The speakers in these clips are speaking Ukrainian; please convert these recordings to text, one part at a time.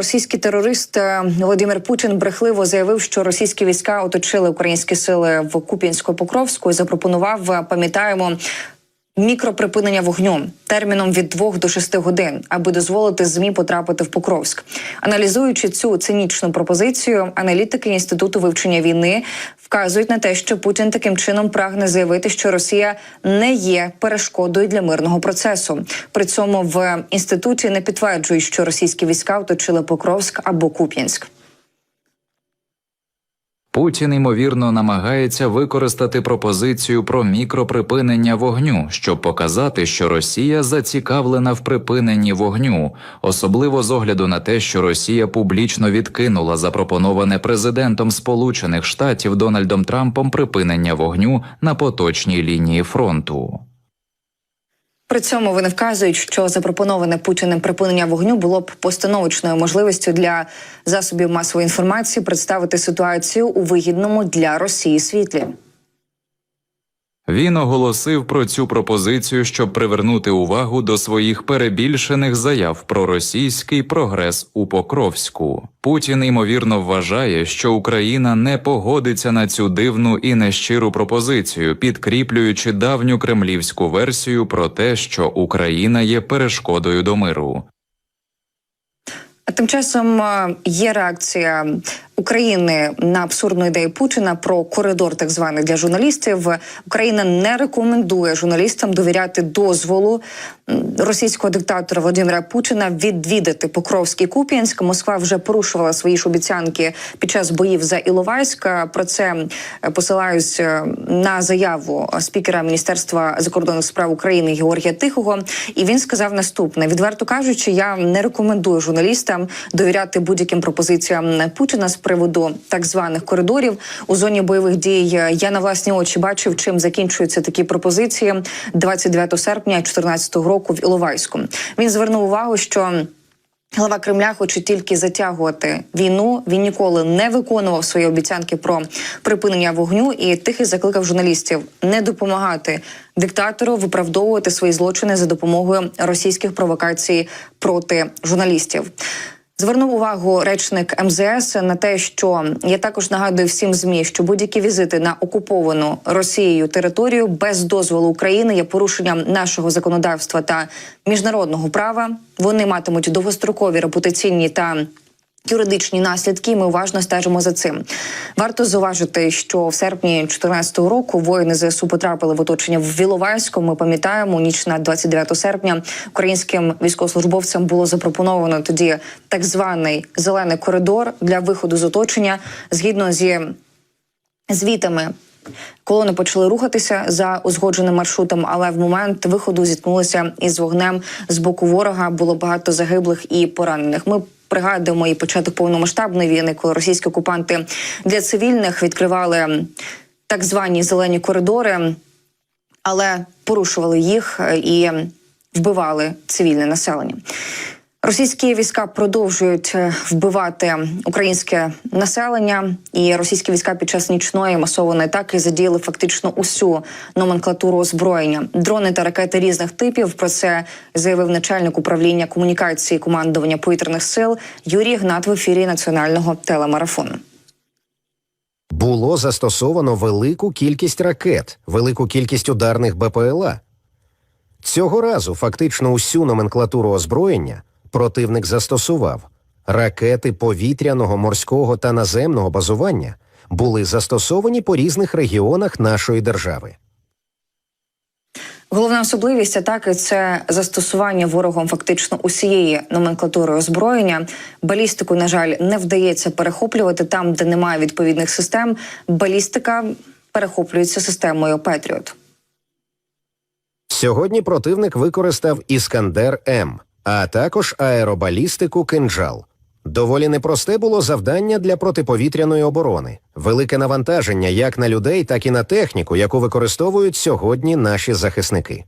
Російський терорист е, Володимир Путін брехливо заявив, що російські війська оточили українські сили в Куп'янсько-Покровську і запропонував, е, пам'ятаємо. Мікроприпинення вогню терміном від 2 до 6 годин, аби дозволити змі потрапити в Покровськ. Аналізуючи цю цинічну пропозицію, аналітики інституту вивчення війни вказують на те, що Путін таким чином прагне заявити, що Росія не є перешкодою для мирного процесу. При цьому в інституті не підтверджують, що російські війська оточили Покровськ або Куп'янськ. Путін ймовірно намагається використати пропозицію про мікроприпинення вогню, щоб показати, що Росія зацікавлена в припиненні вогню, особливо з огляду на те, що Росія публічно відкинула запропоноване президентом Сполучених Штатів Дональдом Трампом припинення вогню на поточній лінії фронту. При цьому вони вказують, що запропоноване Путіним припинення вогню було б постановочною можливістю для засобів масової інформації представити ситуацію у вигідному для Росії світлі. Він оголосив про цю пропозицію, щоб привернути увагу до своїх перебільшених заяв про російський прогрес у Покровську. Путін ймовірно вважає, що Україна не погодиться на цю дивну і нещиру пропозицію, підкріплюючи давню кремлівську версію про те, що Україна є перешкодою до миру. Тим часом е, є реакція України на абсурдну ідею Путіна про коридор, так званий для журналістів. Україна не рекомендує журналістам довіряти дозволу російського диктатора Володимира Путіна відвідати Покровський Куп'янськ. Москва вже порушувала свої ж обіцянки під час боїв за Іловайськ. Про це посилаюсь е, на заяву спікера Міністерства закордонних справ України Георгія Тихого. І він сказав наступне: відверто кажучи, я не рекомендую журналістам довіряти будь-яким пропозиціям Путіна приводу так званих коридорів у зоні бойових дій. Я на власні очі бачив, чим закінчуються такі пропозиції 29 серпня 2014 року в Іловайську. Він звернув увагу, що. Глава Кремля хоче тільки затягувати війну. Він ніколи не виконував свої обіцянки про припинення вогню. І тихий закликав журналістів не допомагати диктатору виправдовувати свої злочини за допомогою російських провокацій проти журналістів. Звернув увагу речник МЗС на те, що я також нагадую всім змі, що будь-які візити на окуповану Росією територію без дозволу України є порушенням нашого законодавства та міжнародного права. Вони матимуть довгострокові репутаційні та Юридичні наслідки ми уважно стежимо за цим. Варто зауважити, що в серпні 2014 року воїни ЗСУ потрапили в оточення в Віловайську. Ми пам'ятаємо, ніч на 29 серпня українським військовослужбовцям було запропоновано тоді так званий зелений коридор для виходу з оточення згідно зі звітами. Колони почали рухатися за узгодженим маршрутом, але в момент виходу зіткнулися із вогнем з боку ворога. Було багато загиблих і поранених. Ми пригадуємо і початок повномасштабної війни, коли російські окупанти для цивільних відкривали так звані зелені коридори, але порушували їх і вбивали цивільне населення. Російські війська продовжують е, вбивати українське населення, і російські війська під час нічної масованої атаки задіяли фактично усю номенклатуру озброєння, дрони та ракети різних типів. Про це заявив начальник управління комунікації командування повітряних сил Юрій Гнат в ефірі національного телемарафону. Було застосовано велику кількість ракет, велику кількість ударних БПЛА. Цього разу фактично усю номенклатуру озброєння противник застосував. Ракети повітряного, морського та наземного базування були застосовані по різних регіонах нашої держави. Головна особливість атаки це застосування ворогом фактично усієї номенклатури озброєння. Балістику, на жаль, не вдається перехоплювати там, де немає відповідних систем. Балістика перехоплюється системою Петріот. Сьогодні противник використав Іскандер М, а також аеробалістику кинджал. Доволі непросте було завдання для протиповітряної оборони, велике навантаження як на людей, так і на техніку, яку використовують сьогодні наші захисники.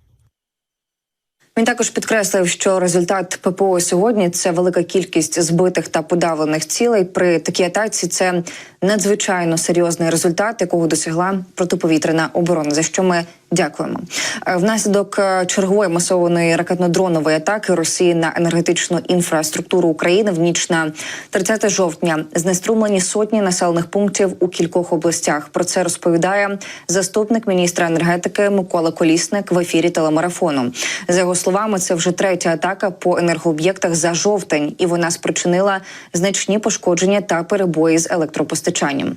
Він також підкреслив, що результат ППО сьогодні це велика кількість збитих та подавлених цілей. При такій атаці це надзвичайно серйозний результат, якого досягла протиповітряна оборона, за що ми Дякуємо. Е, Внаслідок е, чергової масованої ракетно-дронової атаки Росії на енергетичну інфраструктуру України в ніч на 30 жовтня знеструмлені сотні населених пунктів у кількох областях. Про це розповідає заступник міністра енергетики Микола Колісник в ефірі телемарафону. За його словами, це вже третя атака по енергооб'єктах за жовтень, і вона спричинила значні пошкодження та перебої з електропостачанням.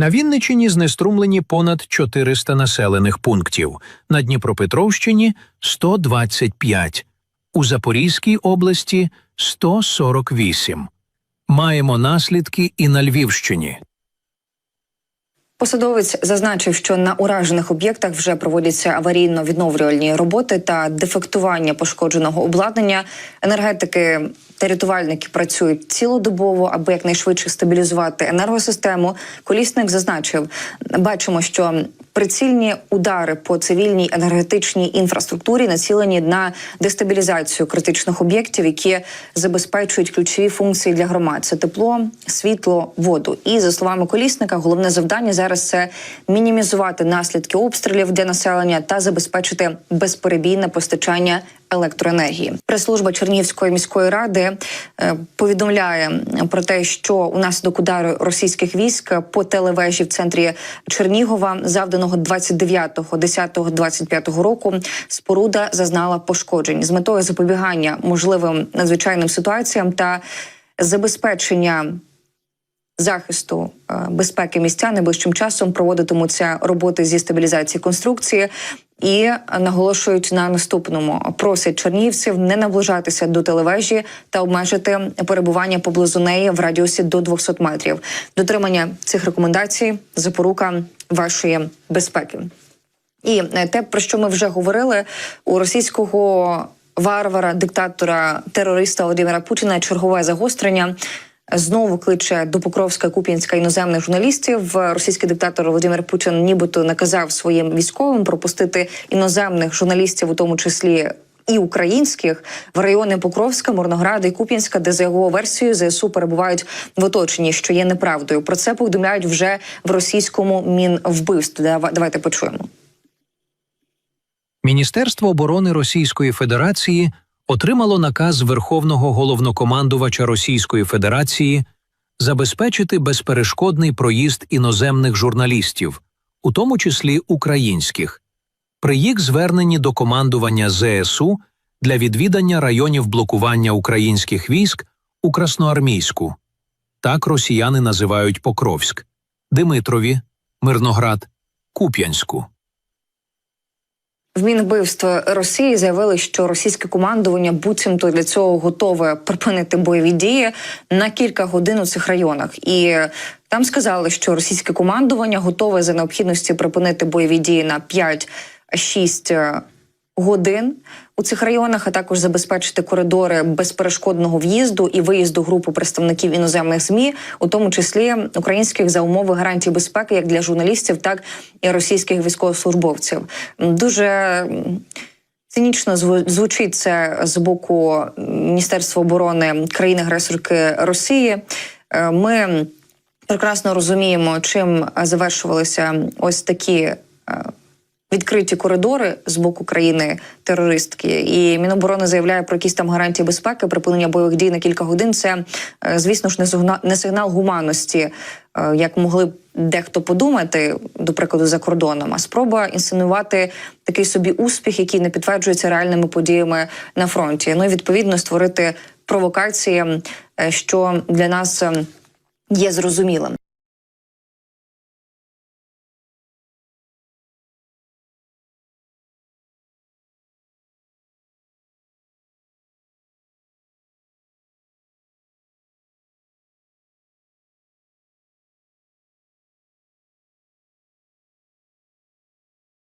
На Вінничині знеструмлені понад 400 населених пунктів, на Дніпропетровщині 125, у Запорізькій області 148. Маємо наслідки і на Львівщині. Посадовець зазначив, що на уражених об'єктах вже проводяться аварійно-відновлювальні роботи та дефектування пошкодженого обладнання. Енергетики та рятувальники працюють цілодобово, аби якнайшвидше стабілізувати енергосистему. Колісник зазначив, бачимо, що прицільні удари по цивільній енергетичній інфраструктурі націлені на дестабілізацію критичних об'єктів, які забезпечують ключові функції для громад: це тепло, світло, воду. І за словами колісника, головне завдання зараз це мінімізувати наслідки обстрілів для населення та забезпечити безперебійне постачання електроенергії. Прес-служба Чернігівської міської ради е, повідомляє про те, що унаслідок удару російських військ по телевежі в центрі Чернігова, завданого 29.10.25 року, споруда зазнала пошкоджень з метою запобігання можливим надзвичайним ситуаціям та забезпечення захисту е, безпеки містян найближчим часом проводитимуться роботи зі стабілізації конструкції. І наголошують на наступному: просять чернігівців не наближатися до телевежі та обмежити перебування поблизу неї в радіусі до 200 метрів. Дотримання цих рекомендацій запорука вашої безпеки. І е, те, про що ми вже говорили, у російського варвара, диктатора, терориста Володимира Путіна чергове загострення. Знову кличе до Покровська Куп'янська іноземних журналістів. Російський диктатор Володимир Путін нібито наказав своїм військовим пропустити іноземних журналістів, у тому числі і українських, в райони Покровська, Морнограда і Куп'янська, де за його версією ЗСУ перебувають в оточенні, що є неправдою. Про це повідомляють вже в російському мінвбивстві. Давайте почуємо. Міністерство оборони Російської Федерації отримало наказ Верховного головнокомандувача Російської Федерації забезпечити безперешкодний проїзд іноземних журналістів, у тому числі українських, при їх зверненні до командування ЗСУ для відвідання районів блокування українських військ у Красноармійську. Так росіяни називають Покровськ, Димитрові, Мирноград, Куп'янську. В Мінвбивства Росії заявили, що російське командування буцімто для цього готове припинити бойові дії на кілька годин у цих районах. І там сказали, що російське командування готове за необхідності припинити бойові дії на 5-6 годин у цих районах, а також забезпечити коридори безперешкодного в'їзду і виїзду групи представників іноземних змі, у тому числі українських за умови гарантій безпеки, як для журналістів, так і російських військовослужбовців. Дуже цинічно зву- звучить це з боку Міністерства оборони країни-агресорки Росії. Е, Ми прекрасно розуміємо, чим завершувалися ось такі. Відкриті коридори з боку країни терористки, і Міноборони заявляє про якісь там гарантії безпеки, припинення бойових дій на кілька годин. Це е, звісно ж не сигна- сигнал гуманності, е, як могли б дехто подумати, до прикладу, за кордоном, а спроба інсценувати такий собі успіх, який не підтверджується реальними подіями на фронті. Ну і відповідно створити провокації, е, що для нас є зрозумілим.